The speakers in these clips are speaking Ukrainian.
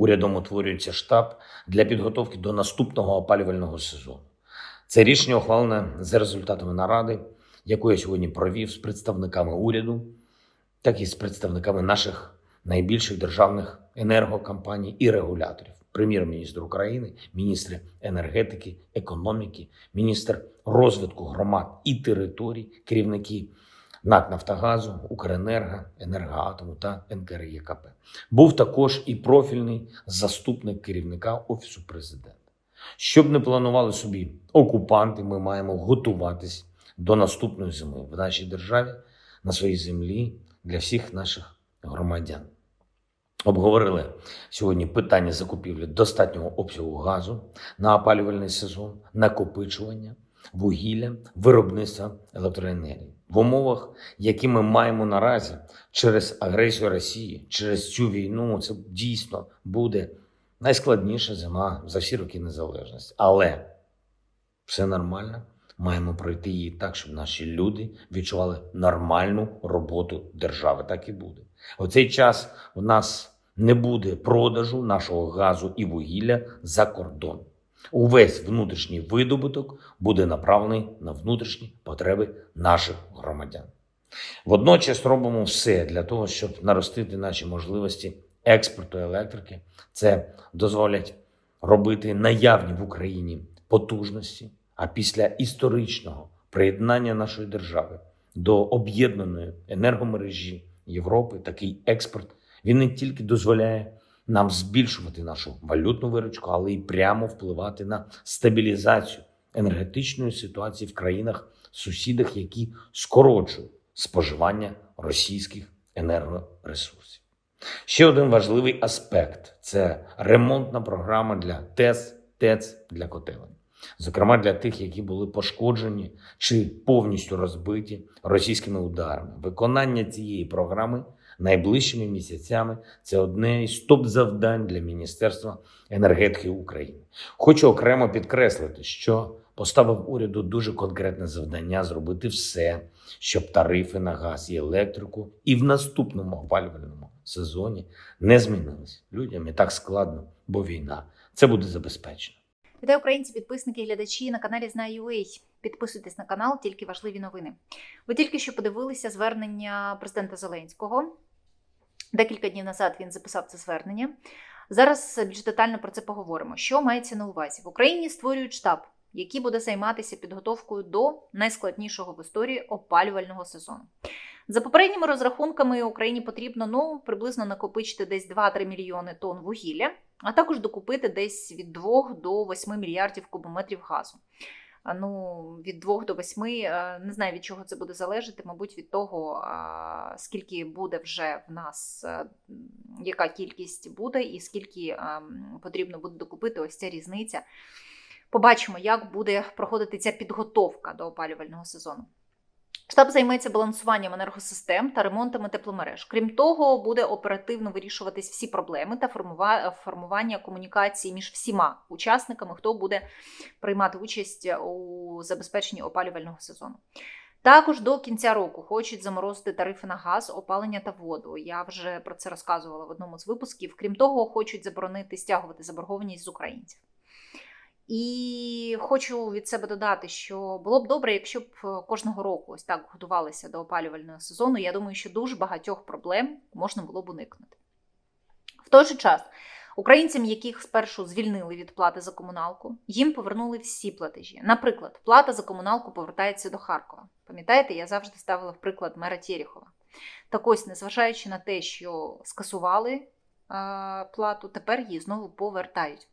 Урядом утворюється штаб для підготовки до наступного опалювального сезону. Це рішення ухвалене за результатами наради, яку я сьогодні провів з представниками уряду, так і з представниками наших найбільших державних енергокомпаній і регуляторів. Прем'єр-міністр України, міністри енергетики, економіки, міністр розвитку громад і територій, керівники НАК Нафтогазу, Укренерго, Енергоатому та НКРЄКП. Був також і профільний заступник керівника Офісу президента. Щоб не планували собі окупанти, ми маємо готуватись до наступної зими в нашій державі на своїй землі для всіх наших громадян. Обговорили сьогодні питання закупівлі достатнього обсягу газу на опалювальний сезон, накопичування, вугілля, виробництва електроенергії в умовах, які ми маємо наразі через агресію Росії, через цю війну. Це дійсно буде найскладніша зима за всі роки незалежності. Але все нормально. Маємо пройти її так, щоб наші люди відчували нормальну роботу держави. Так і буде. У цей час у нас не буде продажу нашого газу і вугілля за кордон. Увесь внутрішній видобуток буде направлений на внутрішні потреби наших громадян. Водночас робимо все для того, щоб наростити наші можливості експорту електрики. Це дозволять робити наявні в Україні потужності. А після історичного приєднання нашої держави до об'єднаної енергомережі Європи, такий експорт він не тільки дозволяє нам збільшувати нашу валютну виручку, але й прямо впливати на стабілізацію енергетичної ситуації в країнах сусідах, які скорочують споживання російських енергоресурсів. Ще один важливий аспект це ремонтна програма для ТЕС, ТЕЦ для котелень. Зокрема, для тих, які були пошкоджені чи повністю розбиті російськими ударами. Виконання цієї програми найближчими місяцями це одне із топ-завдань для Міністерства енергетики України. Хочу окремо підкреслити, що поставив уряду дуже конкретне завдання зробити все, щоб тарифи на газ і електрику і в наступному опалювальному сезоні не змінились. Людям і так складно, бо війна. Це буде забезпечено. Вітаю українці, підписники і глядачі на каналі Знаю.ua. Підписуйтесь на канал, тільки важливі новини. Ви тільки що подивилися звернення президента Зеленського. Декілька днів назад він записав це звернення. Зараз більш детально про це поговоримо. Що мається на увазі? В Україні створюють штаб, який буде займатися підготовкою до найскладнішого в історії опалювального сезону. За попередніми розрахунками Україні потрібно ну, приблизно накопичити десь 2-3 мільйони тонн вугілля, а також докупити десь від 2 до 8 мільярдів кубометрів газу. Ну, від 2 до 8, е, не знаю від чого це буде залежати, мабуть, від того, скільки буде вже в нас, е, яка кількість буде, і скільки потрібно буде докупити ось ця різниця. Побачимо, як буде проходити ця підготовка до опалювального сезону. Штаб займеться балансуванням енергосистем та ремонтами тепломереж. Крім того, буде оперативно вирішуватись всі проблеми та формування комунікації між всіма учасниками, хто буде приймати участь у забезпеченні опалювального сезону. Також до кінця року хочуть заморозити тарифи на газ, опалення та воду. Я вже про це розказувала в одному з випусків. Крім того, хочуть заборонити стягувати заборгованість з українців. І хочу від себе додати, що було б добре, якщо б кожного року ось так готувалися до опалювального сезону. Я думаю, що дуже багатьох проблем можна було б уникнути. В той же час українцям, яких спершу звільнили від плати за комуналку, їм повернули всі платежі. Наприклад, плата за комуналку повертається до Харкова. Пам'ятаєте, я завжди ставила в приклад мера Тєріхова. Так ось, незважаючи на те, що скасували а, плату, тепер її знову повертають.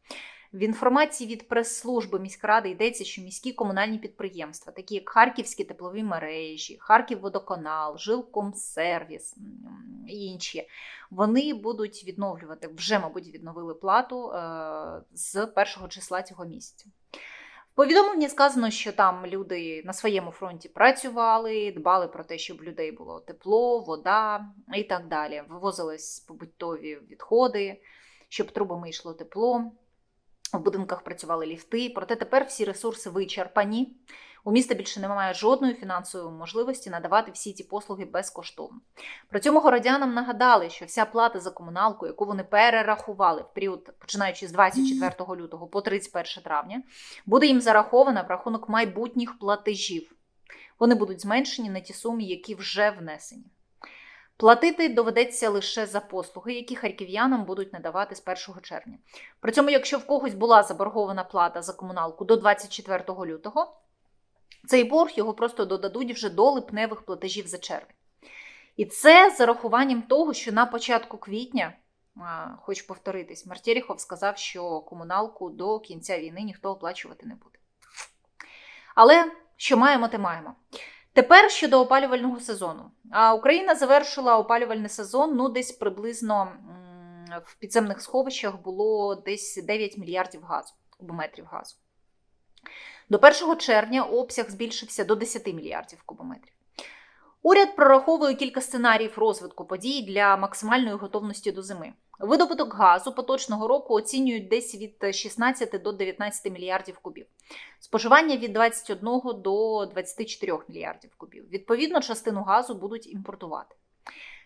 В інформації від прес-служби міськради йдеться, що міські комунальні підприємства, такі як Харківські теплові мережі, Харківводоканал, Жилкомсервіс і інші, вони будуть відновлювати, вже, мабуть, відновили плату е, з першого числа цього місяця. В повідомленні сказано, що там люди на своєму фронті працювали, дбали про те, щоб людей було тепло, вода і так далі. Вивозились побутові відходи, щоб трубами йшло тепло. В будинках працювали ліфти, проте тепер всі ресурси вичерпані. У міста більше немає жодної фінансової можливості надавати всі ці послуги безкоштовно. При цьому городянам нагадали, що вся плата за комуналку, яку вони перерахували в період, починаючи з 24 лютого по 31 травня, буде їм зарахована в рахунок майбутніх платежів. Вони будуть зменшені на ті суми, які вже внесені. Платити доведеться лише за послуги, які харків'янам будуть надавати з 1 червня. При цьому, якщо в когось була заборгована плата за комуналку до 24 лютого, цей борг його просто додадуть вже до липневих платежів за червень. І це з зарахуванням того, що на початку квітня, хочу повторитись, Мартєріхов сказав, що комуналку до кінця війни ніхто оплачувати не буде. Але що маємо, те маємо. Тепер щодо опалювального сезону. А Україна завершила опалювальний сезон ну, десь приблизно в підземних сховищах було десь 9 мільярдів газу, кубометрів газу. До 1 червня обсяг збільшився до 10 мільярдів кубометрів. Уряд прораховує кілька сценаріїв розвитку подій для максимальної готовності до зими. Видобуток газу поточного року оцінюють десь від 16 до 19 мільярдів кубів. Споживання від 21 до 24 мільярдів кубів. Відповідно, частину газу будуть імпортувати.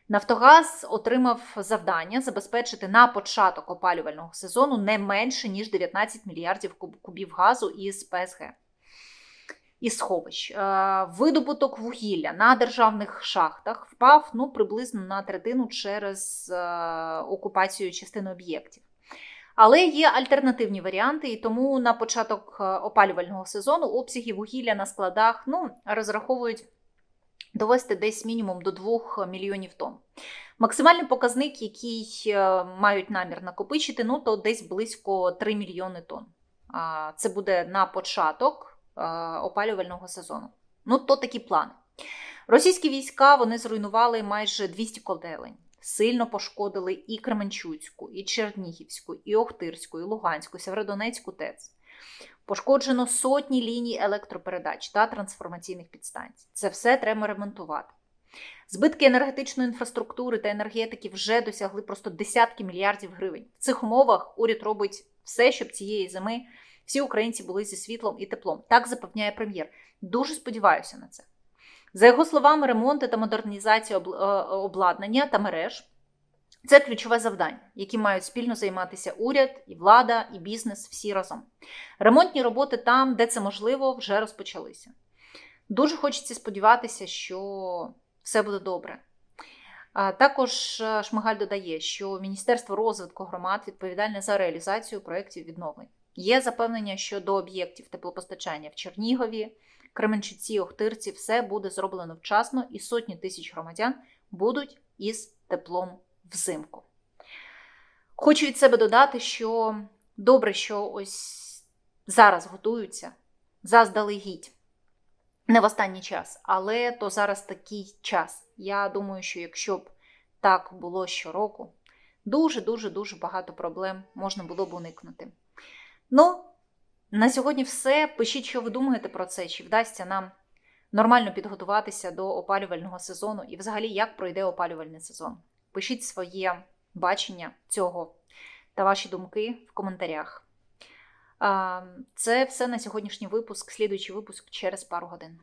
Нафтогаз отримав завдання забезпечити на початок опалювального сезону не менше ніж 19 мільярдів кубів газу із ПСГ. Із сховищ. Е, Видобуток вугілля на державних шахтах впав ну, приблизно на третину через е, окупацію частини об'єктів. Але є альтернативні варіанти, і тому на початок е, опалювального сезону обсяги вугілля на складах ну, розраховують довести десь мінімум до 2 мільйонів тонн. Максимальний показник, який е, мають намір накопичити, ну то десь близько 3 мільйони тонн. Це буде на початок е, опалювального сезону. Ну, то такі плани. Російські війська вони зруйнували майже 200 котелень. Сильно пошкодили і Кременчуцьку, і Чернігівську, і Охтирську, і Луганську, Сєвєродонецьку ТЕЦ. Пошкоджено сотні ліній електропередач та трансформаційних підстанцій. Це все треба ремонтувати. Збитки енергетичної інфраструктури та енергетики вже досягли просто десятки мільярдів гривень. В цих умовах уряд робить все, щоб цієї зими всі українці були зі світлом і теплом. Так запевняє прем'єр. Дуже сподіваюся на це. За його словами, ремонти та модернізація е, обладнання та мереж це ключове завдання, яким мають спільно займатися уряд, і влада, і бізнес всі разом. Ремонтні роботи там, де це можливо, вже розпочалися. Дуже хочеться сподіватися, що все буде добре. Також е, Шмигаль додає, що Міністерство розвитку громад відповідальне за реалізацію проєктів відновлень. Є запевнення щодо об'єктів теплопостачання в Чернігові, Кременчуці, Охтирці. Все буде зроблено вчасно, і сотні тисяч громадян будуть із теплом взимку. Хочу від себе додати, що добре, що ось зараз готуються заздалегідь. Не в останній час, але то зараз такий час. Я думаю, що якщо б так було щороку, дуже-дуже дуже багато проблем можна було б уникнути. Ну, на сьогодні все. Пишіть, що ви думаєте про це, чи вдасться нам нормально підготуватися до опалювального сезону і взагалі як пройде опалювальний сезон. Пишіть своє бачення цього та ваші думки в коментарях. Це все на сьогоднішній випуск. Слідуючий випуск через пару годин.